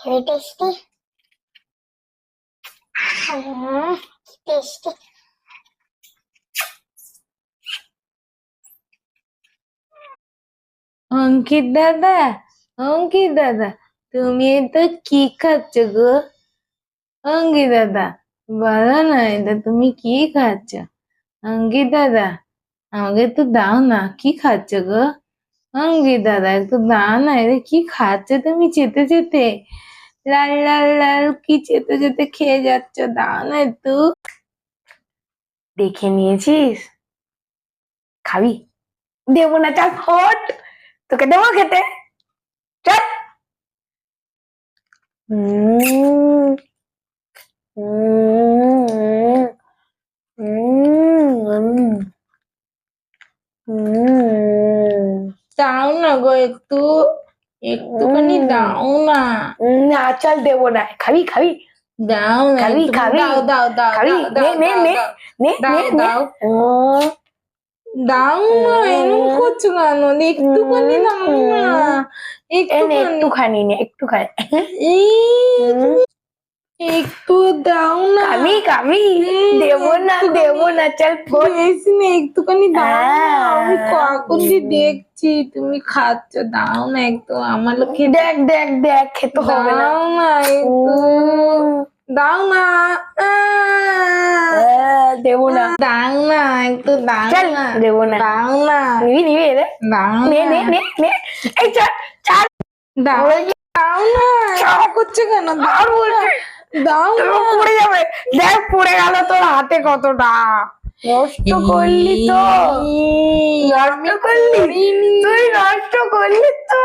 Heavy tasty tasty অঙ্কিত দাদা অঙ্কিত দাদা, তুমি এটা কি খাচ্ছ গো? অঙ্কিত দাদা, বলো না এটা তুমি কি খাচ্ছ? অঙ্কিত দাদা, আমাকে একটু দাও না, কি খাচ্ছ গো? অঙ্কিত দাদা একটু দাও না কি খাচ্ছ তুমি চেতে চেতে লাল লাল লাল কি চেতে চেতে খেয়ে যাচ্ছ না একটু দেখে নিয়েছিস খাবি দেবো না চাল ফট তোকে দেবো খেতে চল উম, উম, উম। দাও না গো একটু একটুখানি দাও না না চল দেবো না খাবি খাবি দাও না খাবি, খাবি? দাও দাও দাও খাবি? নে, নে, নে দাও, নে নে দাও। দাও না এরকম। করছ কেন একটুখানি দাও না একটুখানি একটুখানি নে একটুখানি একটু দাও না। খাবি উম, দেবো না। দেবো না চল বেশি না একটুখানি দাও হ্যাঁ। আমি কখন দিয়ে দেখছি তুমি খাচ্ছ দাও না একটু আমার লোকে দেখ দেখ দেখ খেতে হবে না। দাও না একটু। দাও না। আহ, আহ, না। দাও না একটু দাও না। দেবো না। দাও না। নিবি নিবি রে দাও নে। নে নে নে এই চল চল। দাও দাও না। করছ কেন? দাও বলছি দাও পড়ে যাবে। দেখ পড়ে গেল তোর হাতে কতটা। নষ্ট করলি তো। নষ্ট করলি। তুই নষ্ট করলি তো।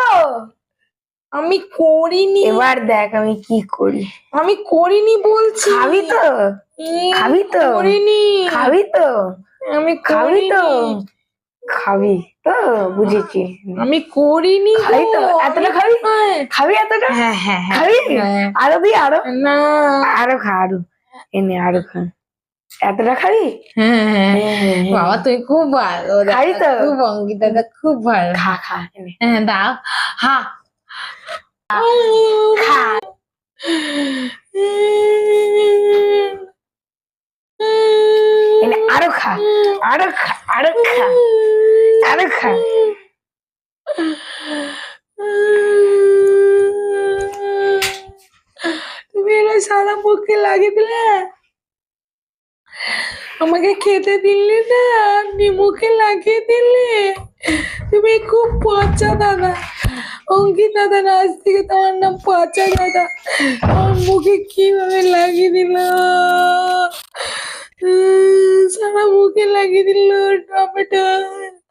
আমি করিনি। এবার দেখ আমি কি করি। আমি করিনি বলছি। খাবি তো। খাবি তো? করিনি। খাবি তো। আমি খাবি তো। খাবি তো বুঝেছি। আমি করিনি খাবি তো? এতটা খাবি? খাবি এতটা? হ্যাঁ হ্যাঁ হ্যাঁ। খাবি? হ্যাঁ। আরও দি আরও। না। আরও খা আরও। এনে আরও খা। এতটা খাবি? হ্যাঁ বাবা তুই খুব ভালো। খাই তো? খুব অঙ্কিত খুব ভালো। খা খা হ্যাঁ দাও হা। খা। এনে আরও খা আরও খা আরও খা। আরো খা তুমি এরা সারা মুখে লাগিয়ে দিলে আমাকে খেতে দিলে না আপনি মুখে লাগিয়ে দিলে তুমি খুব পচা দাদা অঙ্কিত দাদা না আজ থেকে তোমার নাম পচা দাদা আমার মুখে কিভাবে লাগিয়ে দিল উম, সারা মুখে লাগিয়ে দিল টমেটো